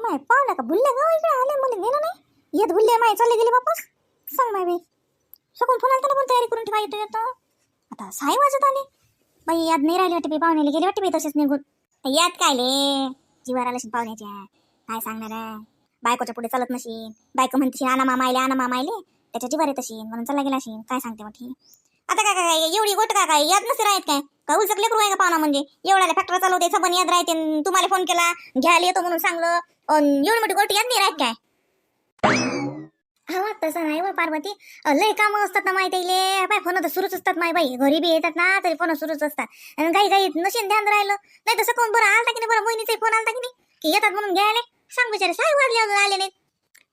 माय पावला का बुल्ले गाव इकडे? आले मला गेलं नाही. येत बुल्ले माय चालले गेले वापस. सांग माय बाई. शकून फोन आलता ना पण तयारी करून ठेवा येतो येतो आता साई वाजत आले. बाई याद नाही राहिली वाटते बाई पाहुण्याला गेले वाटते बाई तसेच निघून. याद काय ले? जीवार आला पाहुण्याच्या. काय सांगणार आहे? बायकोच्या पुढे चालत नशीन. बायको म्हणते आणा मामायले आना मामायले त्याच्या जीवार येत असेल म्हणून चालला गेला असेल काय सांगते मग आता काय काय एवढी गोट का काय? याद नसे राहत काय? का उलचक लेकरू आहे का पाहुणा म्हणजे? एवढ्याला फॅक्टर चालवते सबन याद राहते न तुम्हाला फोन केला घ्यायला येतो म्हणून सांगलं अन एवढी मोठी गोष्ट याद नाही राहत काय? हा तसं नाही बा पार्वती. लय कामं असतात ना माहिती आहे बाय फोन तर सुरूच असतात माय बाई. घरी बी येतात ना तरी फोन सुरूच असतात. आणि काही काही नशीन ध्यान राहिलं. नाही तसं कोण बरं आलता की नाही? बरं मोहिनीचा फोन आलता की नाही? की येतात म्हणून घ्यायला? सांग बिचारे साई वाजले अजून आले नाहीत.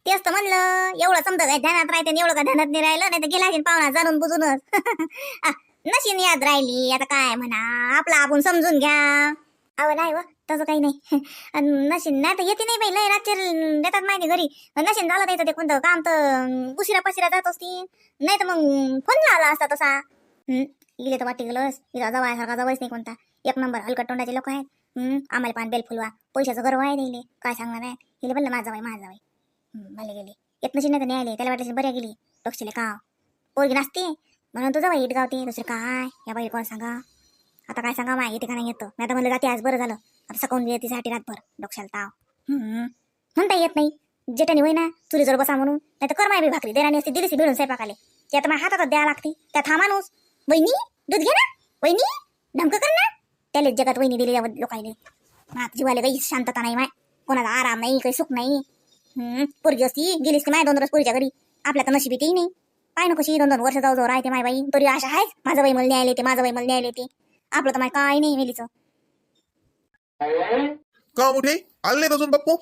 ते असतं म्हणलं एवढं समजा काय ध्यानात राहते एवढं का ध्यानात नाही राहिलं? नाही तर गेला पाहुणा जाणून बुजूनच. आ, नशीन याद राहिली. आता काय म्हणा आपला आपण समजून घ्या. अव नाही व तसं काही नाही. नशीन नाही तर येते नाही बाई लय रातचे देतात माहिती घरी. नशीन झालं नाही तर ते कोणतं काम तर उशिरा पशिरा जात असतील. नाही तर मग फोन लावला असता तसा. इले गेले तर वाटी गेलोस. इथं जवळ जवळच नाही कोणता. एक नंबर हलकट तोंडाचे लोक आहेत. आम्हाला पान बेल फुलवा. पैशाचं गर्व आहे दिले काय सांगणार आहे? गेले म्हणलं माझा बाई माझा बाई. मला गेली. येत नशी नाही तर नाही आले त्याला वाटलं बऱ्या गेली. डोक्षले का? पोरगी नाचते म्हणून तुझं बाई गावते दुसरं काय? या बाई कोण सांगा? आता काय सांगा माय? येते का नाही येतं? मी आता म्हणलं जाते आज बरं झालं. आता सकाळून येते साठी रातभर. डोक्षाला ताव. हम्म. म्हणता येत नाही. जेटानी होई ना चुरीजवळ बसा म्हणून. नाही तर कर माय बी भाकरी. देरानी असते दिलीसी भिडून स्वयंपाकाले. ते आता माझ्या हातात द्यावं लागते. त्यात हा माणूस. वहिनी दूध घे ना. वहिनी धमक कर ना. त्याला जगात वहिनी दिली लोकांनी माझ्या जीवाला काही शांतता नाही माय. कोणाचा आराम नाही काही सुख नाही. पोरगी असती गेलीस की माय दोन दिवस पोरीच्या घरी. आपल्या तर नशिबी तेही नाही. पाय नको कशी दोन दोन वर्ष जाऊ जाऊ राहते माय बाई. तरी आशा आहे माझं बाई मला न्यायला येते माझं बाई मला न्यायला येते. आपलं तर माय काय नाही मेलीचं. का मोठे? आले नाहीत अजून बाप्पू?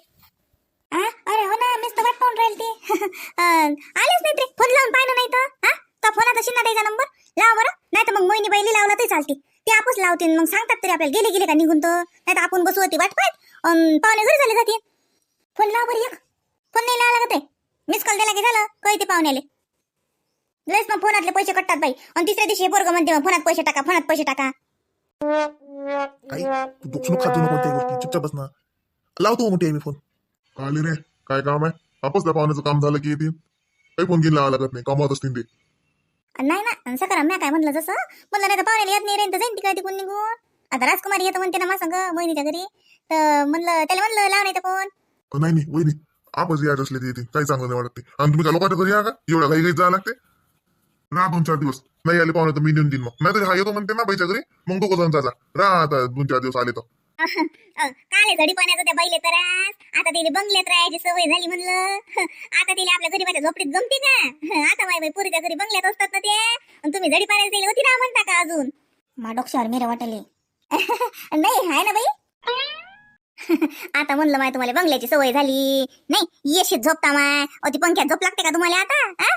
आ? अरे हो ना मीच तर वाट पाहून राहील ते. अं, आलेच नाही ते फोन लावून पाहिलं नाही तर हा का फोनात अशी ना त्याचा नंबर? लाव बरं. नाही तर मग मोहिनी बैली लावला तरी चालते. ते आपच लावते मग सांगतात तरी आपल्याला गेले गेले का निघून तर? नाही तर आपण बसू होती वाट पाहत. अन् पाहुणे घरी झाले जाते फोन लाव बरं एक. फोन नाही लावा लागत आहे मिस कॉल दिला की झालं? कळते पाहुण्याले. लयच मग फोनातले पैसे कटतात बाई. आणि तिसऱ्या दिवशी पोरग म्हणते मग फोनात पैसे टाका फोनात पैसे टाका. आई तू दुखणं खातो ना कोणत्याही गोष्टी. चुपचाप बस ना. लावतो मोठी आई मी फोन. आले रे काय काम आहे? आपच त्या पाहुण्याचं काम झालं की येतील. काही फोन घेऊन लावा लागत नाही. कमवत असतील ते. नाही ना सकाराम म्या काय म्हणलं जसं? म्हणलं नाही तर पाहुण्याला येत नाही रेन तर जाईन ती काय तिकून निघून. आता राजकुमारी येतं म्हणते ना मा संग मोहिनीच्या घरी. तर म्हणलं त्याला म्हणलं लाव नाही तर फोन अ, नाही नाही वहिनी. आपच यायचं असले ते काही चांगलं नाही वाटत ते. आणि तुम्ही का लोकांच्या घरी या का? एवढ्या घाई घाई जायला लागते? राहा दोन चार दिवस. नाही आले पाहुणे तर मी नेऊन देईन मग. नाही हा येतो म्हणते ना बाईच्या घरी. मग दोघं जण जा राहा आता दोन चार दिवस आले तर. काले झडी पाण्याचं त्या बैले तर आता तिला बंगल्यात राहायची सवय झाली म्हणलं. आता तिला आपल्या गरीबाच्या झोपडीत गमते का? आता माय बाई पुरीच्या घरी बंगल्यात असतात ना ते आणि तुम्ही झडी पाण्यात दिली होती ना म्हणता का अजून? मा डोक्षावर मेरे वाटले. नाही हाय ना बाई? आता म्हणलं माय तुम्हाला बंगल्याची सवय झाली. नाही येशीत झोपता माय. अ ती पंख्यात झोप लागते का तुम्हाला आता?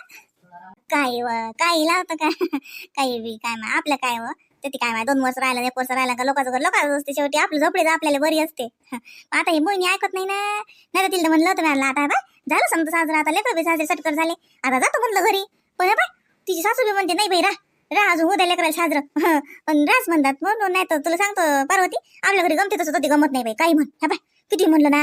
काय व काही लावतं का? काही बी काय माय आपलं काय व? ते काय माय दोन वर्ष राहिला एक वर्ष राहिला का लोकांचं घर लोकांचं असते शेवटी. आपलं झोपडे आपल्याला बरी असते. आता हे मोहिनी ऐकत नाही ना. नाही तर तिला म्हणलं होतं मला आता बा झालं समजा साजरा आता लेकर बी साजरे सटकर झाले. आता जातो म्हणलं घरी. पण बाय तिची सासू बी म्हणते नाही बाई रा रा अजून उद्या लेकराला साजरं. पण रास म्हणतात म्हणून नाही तर तुला सांगतो पार्वती आपल्या घरी गमते तसं ती गमत नाही बाई काही म्हण हा बाय किती म्हणलं ना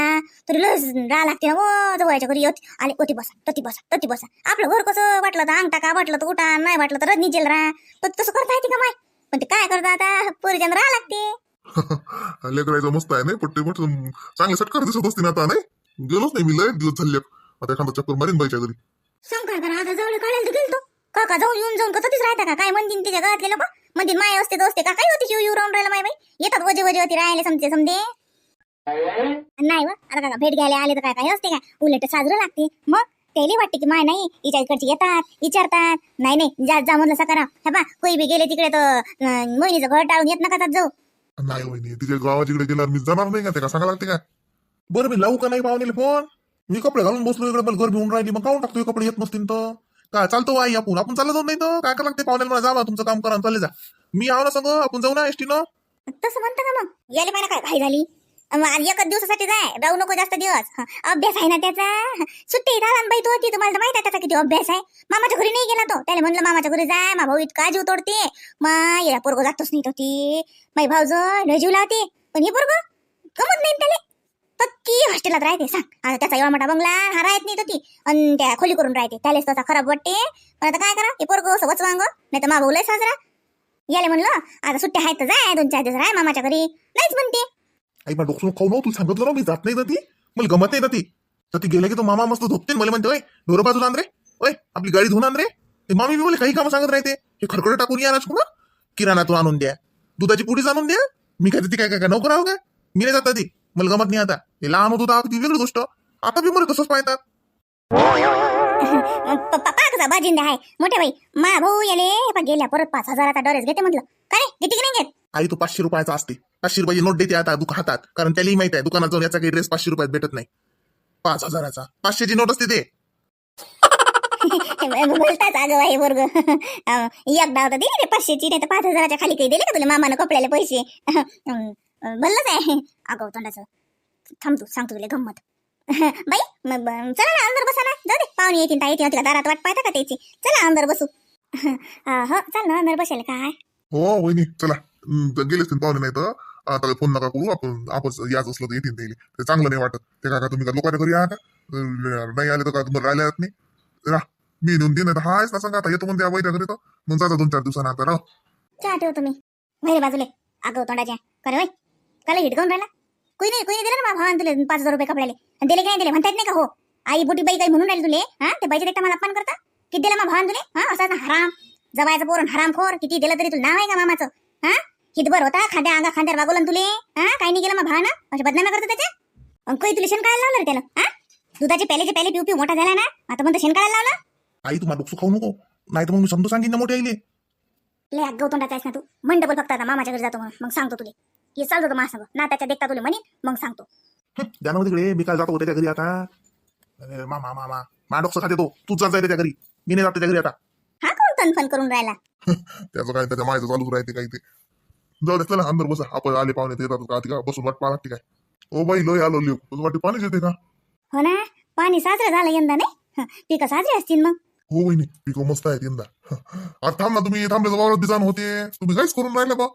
तरी लस रा लागते ना जवळच्या घरी येत आले ओती बसा तती बसा तती बसा आपलं घर कसं वाटलं तर अंग टाका वाटलं तर उठा नाही वाटलं तर रजनी जेल राहा पण तसं करता येते का माय? पण ते काय करता आता पोरीच्या राहा लागते. लेकरायचं मस्त आहे नाही पट्टे पट चांगले सटकार दिसत असते ना आता नाही? गेलोच नाही मी लय दिवस झाले आता एखादा चक्कर मारीन बाईच्या घरी. शंकर करा आता जवळ काढायला का गेलतो काका जाऊन येऊन जाऊन कसंच राहता का? काय म्हणतील तिच्या गावातले लोक? म्हणतील माय असते असते का? काय होती शिव येऊ राहून राहिलं माय बाई? येतात वजे वजे होती राहिले समजे समजे. नाही व आता काका भेट घ्यायला आले तर काय काय असते काय? उलट साजरं लागते. मग त्याला वाटते की माय नाही हिच्या इकडची येतात विचारतात नाही नाही जा जा म्हणलं सकारा हे बा कोई बी गेले तिकडे तर मोहिनीचं घर टाळून येत नका जाऊ. नाही वहिनी तिच्या गावाच्या इकडे गेल्यावर मी जाणार नाही का ते? का सांगा लागते का बरं मी लावू का नाही पाहुणेले फोन मी कपडे घालून बसलो इकडे घर घेऊन राहिली मग काऊन टाकतोय कपडे येत नसतील तर. का चालतो आई आपण आपण चालत जाऊ नाही तर? काय करा लागते पाहुण्याला मला जावा तुमचं काम करा चालले जा. मी आव ना सांग आपण जाऊ ना एसटीनं? तसं म्हणतं का मग. याले पाहिजे काय घाई झाली? अं, आणि एकच दिवसासाठी जाय. राहू नको जास्त दिवस. हं, अभ्यास आहे ना त्याचा? सुट्टी झाला बाई तू होती तुम्हाला तर माहीत आहे त्याचा किती अभ्यास आहे. मामाच्या घरी नाही गेला तो. त्याला म्हणलं मामाच्या घरी जाय मा भाऊ इतका जीव तोडते. मा या पोरग जातोच नाही तो ती. माई भाऊज लय जीव लावते. पण हे पोरग गमत नाही त्याला. तर ती हॉस्टेलात राहते सांग. आता त्याचा एवढा मोठा बंगला हा राहत नाही तर ती आणि त्या खोली करून राहते. त्यालाच तसा खराब वाटते. पण आता काय करा हे पोरग असं वचवांग नाही तर मागवलंय साजरा. याले म्हणलं आता सुट्ट्या आहेत तर जाय दोन चार दिवस राय मामाच्या घरी. नाहीच म्हणते. आई पण डोकं खाऊ नको तुला सांगितलं ना मी जात नाही ना ती. मला गमत नाही ना ती. तर ती गेले की तो मामा मस्त झोपते मला म्हणते ओय डोरं बाजूला आण रे. ओय आपली गाडी धुवून आण रे. ते मामी बी मला काही कामं सांगत राहते हे खडखड टाकून या राजकुमार किराणातून आणून द्या. दुधाची पुडीच आणून द्या. मी काय ती काय काय नोकर आहो का मी नाही जाता ती. मला गमत नाही आता. हे लहान होत होता ती वेगळी गोष्ट. आता बी मला तसंच पाहतात. पप्पा कसा बाजिंदा आहे. मोठे बाई मा भाऊ याले गेल्या परत पाच हजाराचा ड्रेस घेते म्हटलं. काय? घेते की नाही घेत? आई तो पाचशे रुपयाचा असते. पाचशे रुपयाची नोट देते आता दुका हातात. कारण त्यालाही माहीत आहे दुकानात जाऊन याचा काही ड्रेस पाचशे रुपयात भेटत नाही. पाच हजाराचा. पाचशेची नोट असते ते. बोलताच अगं आहे वर्ग एकदा होता दिली रे पाचशेची नाही तर पाच हजाराच्या खाली काही दिले का तुला मामानं कपड्याला पैसे? भल्लच आहे. अगं तोंडाचं. थांब तू सांगतो तुला गंमत. बाई चला ना अंदर बसा ना. जाऊ दे पाहुणे येतील ताई तिला दारात वाट पाहता का त्याची? चला अंदर बसू. हो चल ना अंदर बसेल काय? हो वहिनी चला. गेलेच पाहुणे नाही तर आता फोन नका करू आपण आपण याच असलं तर येतील ते. ते चांगलं नाही वाटत. ते काका तुम्ही का लोकांच्या घरी आहात? नाही आले तर का तुम्हाला राहिल्या जात नाही? रा मी नेऊन देईन तर हायच ना सांगा. आता येतो म्हणते वैद्या घरी तर. मग जाता दोन चार दिवसांना आता राह. चहा ठेव तुम्ही बाहेर बाजूले. अगं तोंडाच्या. करे वय काला हिट घेऊन राहिला. कोणी नाही कोणी दिलं ना मा भावान तुले पाच हजार रुपये कपड्याले. आणि दिले की नाही दिले? म्हणता येत नाही का? हो. आई बोटी बाई काही म्हणून राहिली तुले? हा? ते बाईचे देखता मला अपमान करता? किती दिलं मा भावान तुले? हा? असा ना हराम. जवायचं पोरण हराम खोर किती दिलं तरी तुला नाव आहे का मामाचं? हा? हितभर होता? खांद्या अंगा खांद्यावर वागवलं तुले? हा? काही नाही केलं मा भावानं? असे बदनाम्या करतो त्याच्या अन काही तुला शेण काढायला लावलं रे त्यानं? हा? दुधाचे प्यालेचे प्याले पिऊ पिऊ मोठा झाला ना? आता म्हणतो शेण काढायला लावला? आई तुम्हाला डोकं खाऊ नको. नाही तर मग मी समजून सांगेन ना मोठे आईले ले अग्गव तोंडाचा आहेस ना तू. म्हण डबल फक्त आता मामाच्या घरी जातो म्हणून. मग सांगतो तुले. ये चालतो मा सांग ना त्याच्या देखता तुले म्हणेन मग सांगतो. तिकडे. मी काय जातो त्याच्या घरी आता. अरे मामा मामा मा डोकं खाते तो तूच जात जाय त्याच्या घरी. मी नाही जात त्याच्या घरी आता. हा कोण तनफन करून राहिला. त्याचं काय त्याच्या मायचं चालूच राहते काही ते. जाऊ दे चला अंदर बसा. आपण आले पाहुणे ते येतात का ती का बसून वाट पाहा लागते काय. ओ बाई लोय आलो लिव तुझं वाटी पाणीच येते का? हो ना? पाणी साजरं झालं यंदा नाही? हं, पिकं साजरी असतील मग. हो वहिनी पिको मस्त आहेत यंदा. आता थांब ना तुम्ही. थांबल्याचं वावरात बी जाणं होते. तुम्ही काहीच करून राहिले बा.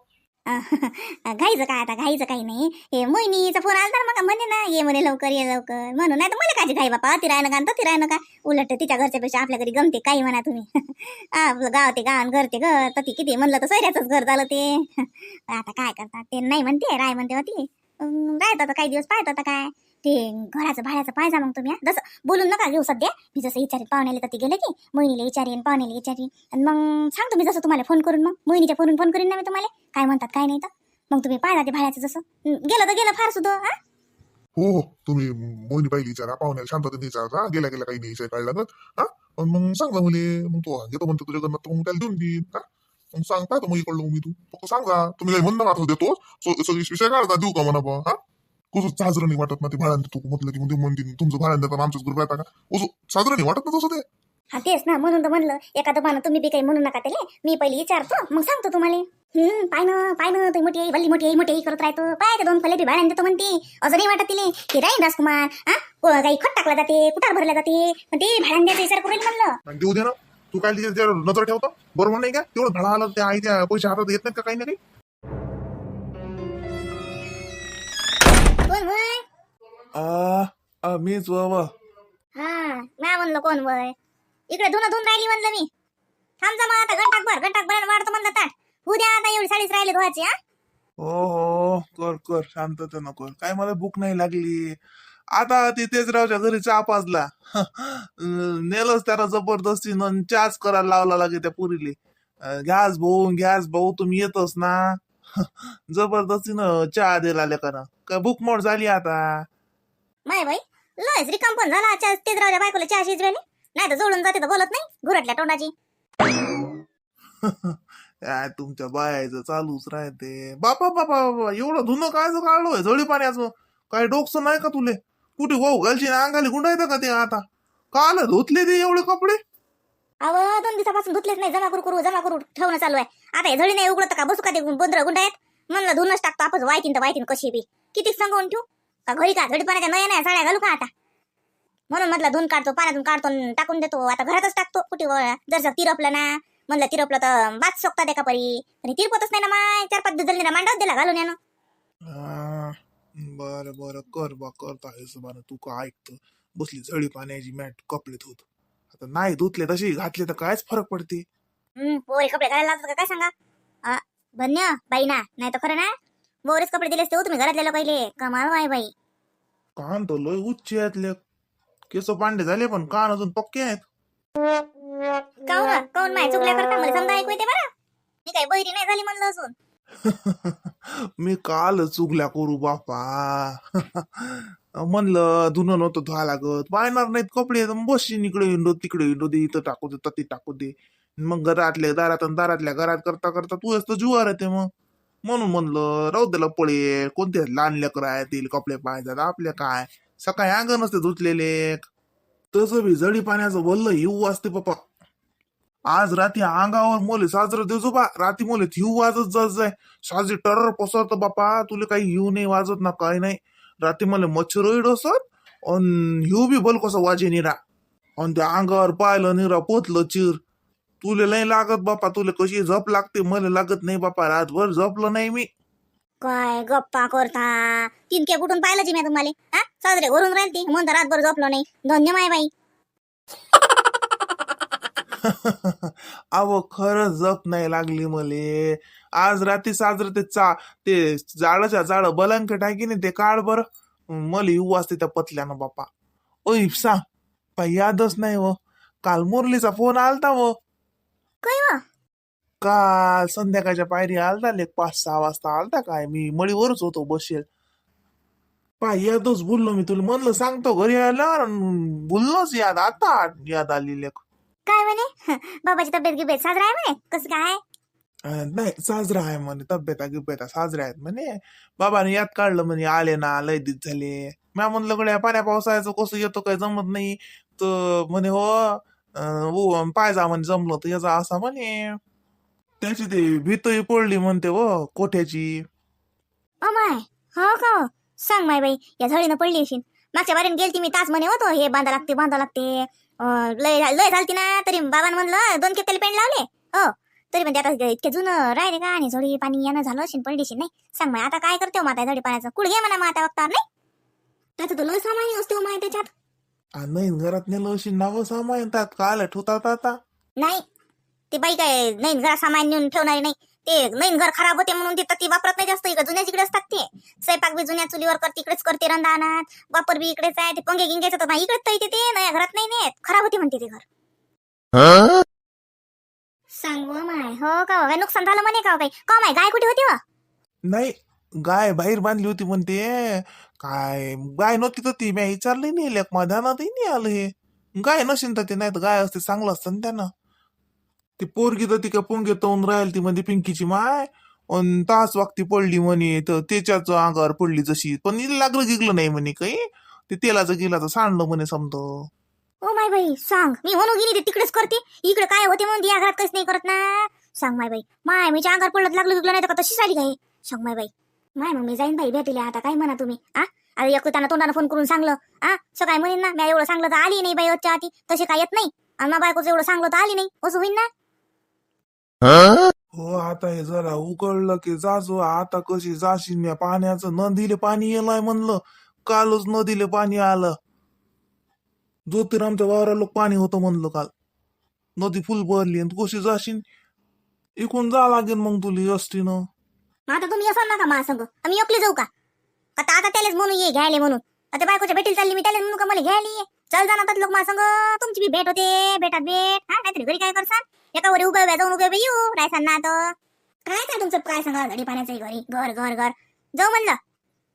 घाईचं काय आता? घाईचं काही नाही. हे मोहिनीचा फोन आला तर मग म्हणे ना ये म्हणे लवकर ये लवकर. म्हणून नाही तर मला काय घाई बापा ती राहिलं का ती राहिलं का? उलट तिच्या घरच्यापेक्षा आपल्या घरी गमते काही म्हणा तुम्ही. आपलं गाव ते गाव घर ते घर. तर ती किती म्हणलं तर सोयऱ्याचंच घर झालं ते. आता काय करतात? ते नाही म्हणते राय म्हणते होती. राहत आता काही दिवस पाहत आता काय? ते घराचं भाड्याचं पाहिजा मग तुम्ही हा. जसं बोलून नका घेऊ सध्या. मी जसं विचारेन पाहुण्याला तर ती गेले की मोहिनीला विचारेन पाहुण्याला विचारेन. आणि मग सांगतो मी जसं तुम्हाला फोन करून मग. मोहिनीच्या फोनून फोन करीन ना मी तुम्हाला. काय म्हणतात काय नाही तर. मग तुम्ही पाहिजा ते भाड्याचं जसं. गेलं तर गेलं फार सुद्धा हा. हो हो. तुम्ही मोहिनी पाहिली विचारा. पाहुण्याला शांततेने विचारा. गेला गेला काही नाही विषय काढला तर. हा. मग सांगा मुले. मग तो घेतो म्हणतो तुझ्या घरात मग त्याला देऊन देईन हा. मग सांग पाहतो मग इकडलं मग मी तू. फक्त सांगा. तुम्ही काही म्हणणं आता देतो सगळी विषय काढता देऊ का म्हणा हा? कसं साजरं नाही वाटत ना ते भाड्यानं तू म्हटलं की म्हणतील तुमचं भाड्यानं देतात आमच्याच ग्रुप राहता का? असं साजरं नाही वाटत ना तसं ते. हा तेच ना म्हणून तर म्हणलं एका दुकानं तुम्ही बी काही म्हणू नका त्याला मी पहिले विचारतो मग सांगतो तुम्हाला. हम्म पाय ना पाय ना तुम्ही मोठी आई भल्ली मोठी आई मोठी आई करत राहतो. पाय ते दोन फले बी भाड्याने देतो म्हणते. असं नाही वाटत तिले. की राहीन राजकुमार हा? को- काही खट टाकला जाते कुठार भरला जाते. पण ते भाड्याने द्यायचा विचार करेल म्हणलं. आणि देऊ दे ना. तू काय तिच्या नजर ठेवतो? बरोबर नाही का? तेवढं धडा आलं त्या आईच्या पैसे हातात येत नाहीत का काही ना काही? कोण वय आ, आ, मीच बाबा हा म्या म्हणलं कोण वय इकडे धुणं धुवून राहिली म्हणलं मी. थांब जा आता घंटाक भर घंटाक भर वाढतो म्हणलं ताट उद्या आता एवढी साडीच राहिली धुवायची हा? हो हो कर कर शांततेनं कर काय मला भूक नाही लागली. आता ते तेजरावच्या घरी चहा पाजला. नेलंच त्याला जबरदस्तीनं चहाच करायला लावला लागे त्या पुरीले. घ्यास भाऊ घ्यास भाऊ तुम्ही येतच ना. जबरदस्तीनं चहा दिला लेकानं भूक मोड झाली आता? माय बाई लयच रिकाम पण झाला चहा तेच राहू बायकोला चहा शिजवेली नाही तर जोडून जाते तर बोलत नाही घुरटल्या तोंडाची. काय तुमच्या बायाचं चालूच राहते. बापा बापा बापा एवढं धुणं कायचं काढलोय झोळी पाण्याचं? काय डोकसं नाही का तुले? कुठे वाहू घालची अंगाली गुंडायचं का ते आता? काल धुतले ते एवढे कपडे? अव दोन दिवसापासून धुतलेच नाही जमा करू करू जमा करू ठेवणं चालू आहे. आता हे झळी नाही उघडत का? बसू का ते बोंद्र गुंडायत म्हणलं धुनच टाकतो आपण वायतीन तर वायतीन कशी बी. किती सांगून ठेवू? का घरी का झडी पाण्याच्या नया नाही साड्या घालू का आता? म्हणून म्हटलं धुन काढतो पाण्यातून काढतो टाकून देतो. आता घरातच टाकतो. कुठे जर तिरपलं ना म्हणलं तिरपलं तर बात सोकता एका परी. आणि तिरपतच नाही ना माय चार पाच दिवस मांडवत दिला घालून यानं. बरं बरं कर बा करता हिशोबानं. तू का ऐकतं? बसली झळी पाण्याची मॅट कपडे धुत आता नाही धुतले तशी घातले तर कायच फरक पडते? हम्म पोरे कपडे घालायला लागतात का? काय सांगा? आ, धन्य बाई ना नाही तर खरं ना? मोरेच कपडे दिलेस ते हो तुम्ही घरातल्या लोकांले कमाल माय बाई. कान तर लय उच्च आहेत केस पांडे झाले पण कान अजून पक्के आहेत. काऊन काऊन माय चुकल्या करता? मला समजा ऐकू येते बरं. मी काय बहिरी नाही झाली म्हणलं अजून. मी काल चुकल्या करू बापा. म्हणलं धुणं नव्हतं धुवा लागत. पाहणार नाहीत कपडे. तर बसशील इकडे हिंडो तिकडे हिंडो दे इथं टाकू दे तती टाकू दे. मग घरातल्या दारात आणि दारातल्या घरात करता करता तू असतं जुवार येते मग. म्हणून म्हणलं राहू द्याला पळे कोणते लहान लेकर आहेत कपडे पाहायच्यात आपले काय? सकाळी अंग नसते धुतलेले. तसं बी जडी पाण्याचं बोललं येऊ असते पप्पा. आज रात्री अंगावर मोले साजरं देजो बा. रात्री मोले हिऊ वाजत जात जाय. साजी टर पसरत बापा. तुला काही हिव नाही वाजत ना काही नाही. रात्री मला मच्छर डसत अन हिऊ बी बोल कसं वाजे निरा अन त्या अंगावर पाहिलं निरा पोतलं चिर. तुले नाही लागत बापा तुला कशी झप लागते? मला लागत नाही बापा रातभर झोपलं नाही मी. काय गप्पा करता? तितक्या कुठून पाहिलं जी मी तुम्हाला? हा? साजरे राहील ती म्हणता रातभर झोपलो नाही. धन्य माय बाई. अव खरंच जप नाही लागली मले. आज रात्री साजरं ते चा ते जाळाच्या जाळ बलंकट आहे की नाही ते काढ बर. मला येऊ असते त्या पतल्यानं बापा. ओय सांग पाय यादच नाही व काल मुरलीचा फोन आलता व काय वा? काल संध्याकाळच्या पायरी आलता लेक पाच सहा वाजता आलता काय? मी मळीवरच होतो बसेल. पाय यादच बोललो मी तुला म्हणलं सांगतो घरी आल्यावर बोललोच याद आता याद आली लेख काय म्हणे? बाबाची तब्येत गिब्येत साजरा आहे म्हणे? कसं काय? नाही साजरा आहे म्हणे तब्येता गिब्येता साजऱ्या आहेत म्हणे. बाबाने याद काढलं म्हणे आले ना लय दिस झाले. म्या म्हणलं गड्या पाण्या पावसाळ्याचं कसं येतो काय जमत नाही. तर म्हणे हो अं, उ, पाय जा म्हणे जमलं तर याचा असा म्हणे. त्याची ते भीतही पडली म्हणते व कोठ्याची. अमाय हो का हो? सांग माय बाई या झळीनं पडली अशी मागच्या बारीन गेलती मी तास म्हणे होतो हे बांधा लागते बांधा लागते. अं, लय लय झालती ना तरी बाबांनी म्हणलं दोन खेप त्याला पेंड लावले. हो तरी ते आता इतके जुनं राहिले का आणि झडी पाणी यानं झालं असेल पडली असेल नाही? सांग माय आता काय करते हो माता झडी पाण्याचं? कुठे घे म्हणा माता बघता नाही? त्याचं तर लय सामान्य असते हो माय त्याच्यात. नाही घरात नेलं अशी नावं सामायन त्यात काल ठेवतात आता. नाही ते बाई काय नवीन घरा सामान नेऊन ठेवणारी नाही. ते नवीन घर खराब होते म्हणून तिथं ती वापरत नाही जास्त इकडे जुन्या इकडे असतात ते. स्वयंपाक बी जुन्या चुलीवर करते इकडेच करते रंधानात वापर बी इकडेच आहे ते पंगे गिंग्याचं तर इकडेच तर इथे ते नया घरात नाही नेत. खराब होते म्हणते ते घर. सांगू माय हो का हो? काय नुकसान झालं म्हणे का हो काही का माय गाय कुठे होती व नाही गाय बाहेर बांधली होती म्हणते काय गाय नव्हती तर ती मी विचारली नाही लेख ध्यानातही नाही आलं हे. गाय नसेल तर ते नाही तर गाय असते चांगलं असतं ना त्यानं. ती पोरगी तर ती का पोंगे तोंड राहील ती म्हणजे पिंकीची माय अन तास वागती पडली म्हणे तर त्याच्याच अंगावर पडली जशी. पण लागलं गिगलं नाही म्हणे काही. ते तेलाचं गिलाचं सांडलं म्हणे समतो ओ माय बाई सांग. मी म्हणून गेली ते तिकडेच करते. इकडे काय होते म्हणून ती या घरात काहीच नाही करत ना. सांग माय बाई. माय मी अंगावर पडलं लागलं गिगलं नाही तर का तशीच आली काय? सांग माय बाई. माय मग मी जाईन बाई भेटले आता. काय म्हणा तुम्ही? आ? अरे एक तोंडानं फोन करून सांगलं. आ? सकाळी म्हणेन ना मी एवढं सांगलं तर आली नाही बाई वच्च्या आधी. तसे काय येत नाही. आणि माझ्या बायकोचं एवढं सांगलं तर आली नाही. असं होईन ना? हो आता हे जरा उकळलं की जाजो. आता कशी जाशील पाण्याचं? नदीले पाणी येलाय म्हणलं. कालच नदीले पाणी आलं. ज्योतिरामच्या वावराला पाणी होतं म्हणलं काल. नदी फुल भरली आणि तू कशी जाशील इकून जा लागेल मग तुला एसटीनं. आता तुम्ही असाल ना का महासंघ संग. आम्ही एकले जाऊ का? आता आता त्यालाच म्हणून ये घ्यायले म्हणून. आता बायकोच्या भेटीला चालली मी त्याला म्हणून का मला घ्यायला ये? चल जाणार लोक मा संग. तुमची बी भेट होते. भेटात भेट. हा काहीतरी घरी काय करसान? एका वरी उभ्या उभ्या जाऊन उभ्या उभ्या येऊ. रायसान ना आता. काय काय तुमचं काय सांगा घडी पाण्याचं घरी. घर घर घर. जाऊ म्हणलं.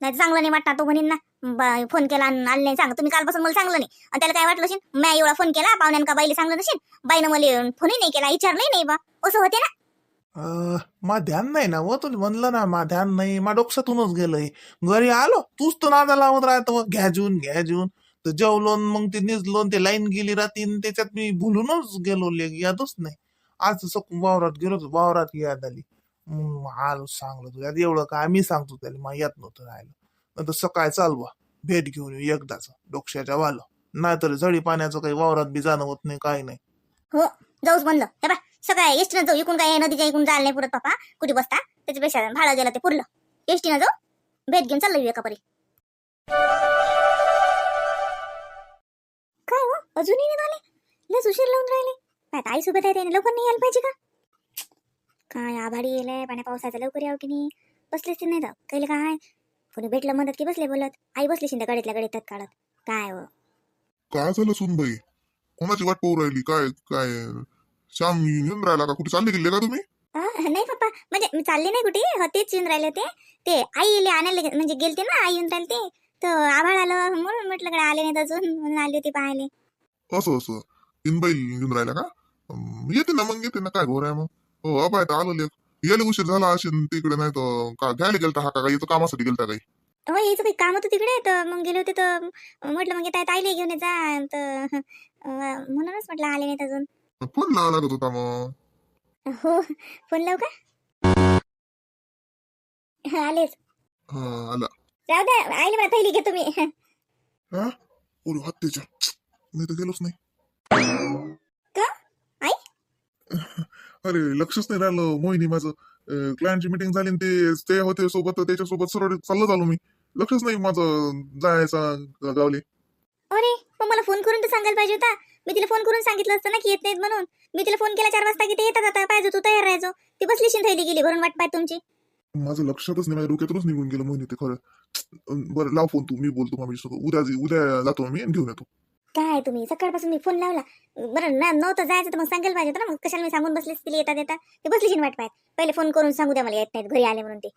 नाही तर चांगलं नाही वाटतं तो म्हणीन ना. फोन केला आले नाही सांग. तुम्ही कालपासून मला सांगलं नाही. आणि त्याला काय वाटलं असेल? मॅ एवढा फोन केला पाहुण्यानं का बाईला सांगलं नसेल? बाईनं मला फोनही नाही केला विचारलंही नाही बा. असं होते ना? मा ध्यान नाही ना व तुला म्हणलं ना मा ध्यान नाही मा डोक्षातूनच गेलंय. घरी आलो तूच तर नादा लावत राहतो. घ्या जून घ्या जून तर जेवलो मग ते निजलो ते लाईन गेली राहती त्याच्यात मी भुलूनच गेलो यादच नाही. आज सक वावरात गेलो वावरात याद आली. मग आलो सांगलो तुझ्या एवढं काय मी सांगतो त्याला मा येत नव्हतं राहिलं. नंतर सकाळी चालवा भेट घेऊन येऊ एकदाच डोक्याच्या वालो. नाहीतर झडी पाण्याचं काही वावरात बी जाणं होत नाही काही नाही. हो जाऊच म्हणलं. सगळ्या एसटीनं जाऊ इकून काय नदीच्या इकून जायला नाही पुरत पप्पा कुठे बसता? त्याच्यापेक्षा भाडं गेलं ते पुरलं. एसटीनं जाऊ. भेट घेऊन चाललो एका परी काय हो? अजूनही नाही आले? लस उशीर लावून राहिले. आता आई सोबत आहे त्याने? लवकर नाही यायला पाहिजे का? काय आभाडी येलाय पाण्या पावसाचं लवकर यावं की नाही? बसलेच ते नाही जाऊ कैले काय? कोणी भेटलं म्हणत की बसले बोलत. आई बसली शिंदे गडीतल्या गडीत काढत काय हो? काय झालं सुनबाई? कोणाची वाट पाहू राहिली? काय काय? श्याम येऊन राहिला का? कुठे चालले गेले का तुम्ही? नाही पप्पा. म्हणजे चालले नाही कुठे. हो तेच येऊन राहिले होते. ते आई येले आणायला गे- म्हणजे गेलते ना आई येऊन राहिले ते. तर आभाळ आलं म्हणून म्हटलं कडे आले नाहीत अजून म्हणून आली होती पाहायला. असं असं. इनबाई येऊन राहिला का? अं, येते ना मग येते ना. काय घोर आहे मग? हो अबाय तर आलो लेक यायला उशीर झाला असेल तिकडे नाही तर का घ्यायला गेलता हा का काही? तर कामासाठी गेलता काही? हो यायचं काही काम होतं तिकडे. तर मग गेले होते तर म्हटलं मग येता आईला घेऊन ये जा. तर अं, म्हणूनच म्हटलं आले नाहीत अजून. फोन लावा लागत होता मग हो फोन लावू का हा, आलेच हा आला राहू द्या आईला मला थैली घेतो मी हा ओरे हत्तीच्या मी तर गेलोच नाही का आई अरे लक्षच नाही राहिलं मोहिनी माझं क्लायंटची मीटिंग झाली आणि ते ते होते सोबत तर त्याच्यासोबत सरळ चाललं झालो मी लक्षच नाही माझं जायचं गावले अरे मग मला फोन करून तर सांगायला पाहिजे होता मी तिला फोन करून सांगितलं असतं ना की येत नाहीत म्हणून. मी तिला फोन केला चार वाजता की ते येतात आता. पाहिजे तू तयार राहायचो. ती बसली शिन थैली गेली भरून वाट पाय तुमची? माझं लक्षातच नाही माझ्या डोक्यातूनच निघून गेलं मोहिनी ते खरं. बरं लाव फोन तू. मी बोलतो उद्या उद्या जातो मी घेऊन येतो. काय तुम्ही? सकाळपासून मी फोन लावला. बरं ना नव्हतं जायचं तर मग सांगायला पाहिजे होतं ना. मग कशाला मी सांगून बसलेच तिला येतात येतात ते बसली शिन वाट पाय पहिले फोन करून सांगू द्या मला येत नाहीत घरी आले म्हणून ते.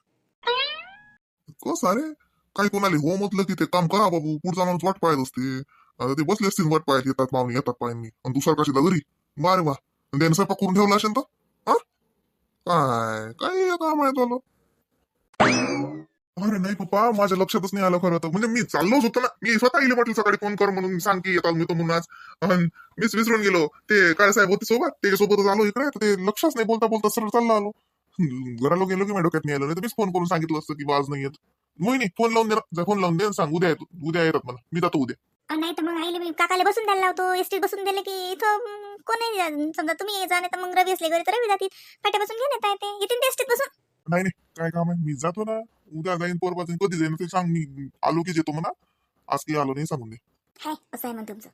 कसं अरे? काही कोणाला हो म्हटलं की ते काम करा बाबू. पुढचा माणूस वाट पाहत असते. ते बसले असतील वाट पायात येतात पाहुणे येतात पाहुणे. आणि दुसरं कशी घरी बारे वा. आणि त्याने स्वयंपाक करून ठेवला असेल तर? हा? काय काय आता माहीत अरे नाही पप्पा माझ्या लक्षातच नाही आलं खरं तर. म्हणजे मी चाललोच होतो ना. मी स्वतः इले म्हटलं सकाळी फोन कर म्हणून. सांग की येतात मी तो म्हणून आज अन मीच विसरून गेलो. ते काय साहेब होते सोबत? त्याच्यासोबतच आलो इकडे. तर ते लक्षच नाही बोलता बोलता सरळ चालला आलो. घराला गेलो की माझ्या डोक्यात नाही आलं. नाही तर मीच फोन करून सांगितलं असतं की वाज आज नाही येत. मोहिनी फोन लावून दे फोन लावून दे आणि सांग. उद्या येतो. उद्या येतात मला. मी जातो उद्या. नाही तर मग आईला मी काकाला बसून द्यायला लावतो एसटीत बसून दिले की इथं कोणी समजा तुम्ही जा नाही तर मग रवी असले घरी तर रवी जातील. फाट्यापासून घेऊन येता येते. येतील ते एसटीत बसून. नाही नाही. काय काम आहे? मी जातो ना. उद्या जाईन पोरपा जाईन कधी जाईन? ते सांग. मी आलो की येतो म्हणा. आज काही आलो नाही सांगून दे. हाय असं आहे मग तुमचं.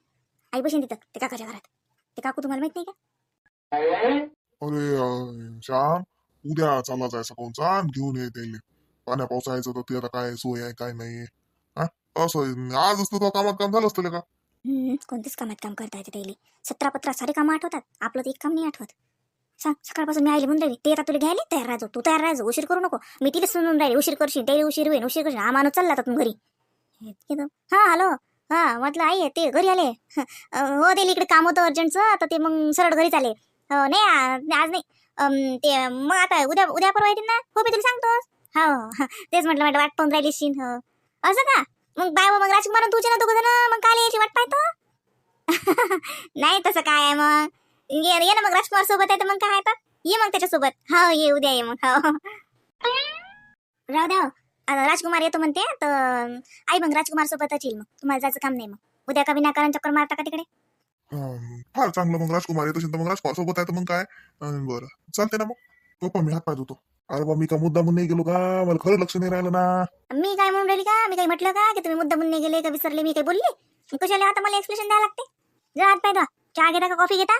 आई बसून तिथं ते काकाच्या घरात. ते काकू तुम्हाला माहीत नाही का? अरे श्याम उद्या चालला जायचा कोणचा? घेऊन ये त्याले. पाण्या पावसाळ्याचं तर ते आता काय सोय आहे काय नाही असं आज असतं कामात काम झालं असतं का? हम्म, कोणतेच कामात काम करता येते daily. सतरा पत्रा सारे कामं आठवतात. आपलं तर एक काम नाही आठवत. सांग सकाळपासून मी आईला म्हणून राहिली ते आता तुला घ्यायला तयार राहतो तू तयार राहायचो उशीर करू नको. मी तिला सुनून राहिली उशीर करशील डेली उशीर होईल उशीर करशील. हा माणूस चालला आता तुम्ही घरी. तर- हा हॅलो. हा म्हटलं आई ते घरी आले. अं, हो ते इकडे काम होतं अर्जंटचं आता ते मग सरळ घरीच आले. हो नाही आ- आज नाही. अं, ते मग आता उद्या उद्या परवा येतील ना? हो मी तुला सांगतो. हो तेच म्हटलं म्हटलं वाट पाहून राहिली शीन हो. असं का? मग बाय मग राजकुमार तुझे ना दोघं जण मग काल यायची वाट पाहतो. नाही तसं काय आहे मग. ये ये ना मग राजकुमार सोबत आहे तर मग काय तर ये मग त्याच्यासोबत. हो ये उद्या ये मग. हो. राहू द्या हो. आता राजकुमार येतो म्हणते तर आई मग राजकुमार सोबतच येईल मग. तुम्हाला जायचं काम नाही मग. उद्या का विनाकारण चक्कर मारता का तिकडे? फार चांगलं मग राजकुमार येतो मग राजकुमार सोबत आहे तर मग काय? बरं. चालते ना मग. पप्पा मी हात पाय धुतो. अरे बा मी का मुद्दा म्हणून नाही गेलो का? मला खरं लक्ष नाही राहिलं ना. मी काय म्हणून राहिली का? मी काही म्हटलं का की तुम्ही मुद्दा म्हणून गेले का विसरले मी काही बोलले? मग कशाला आता मला एक्सप्लेशन द्यावं लागते? जा हात पाय धुवा. चहा घेता का? कॉफी घेता?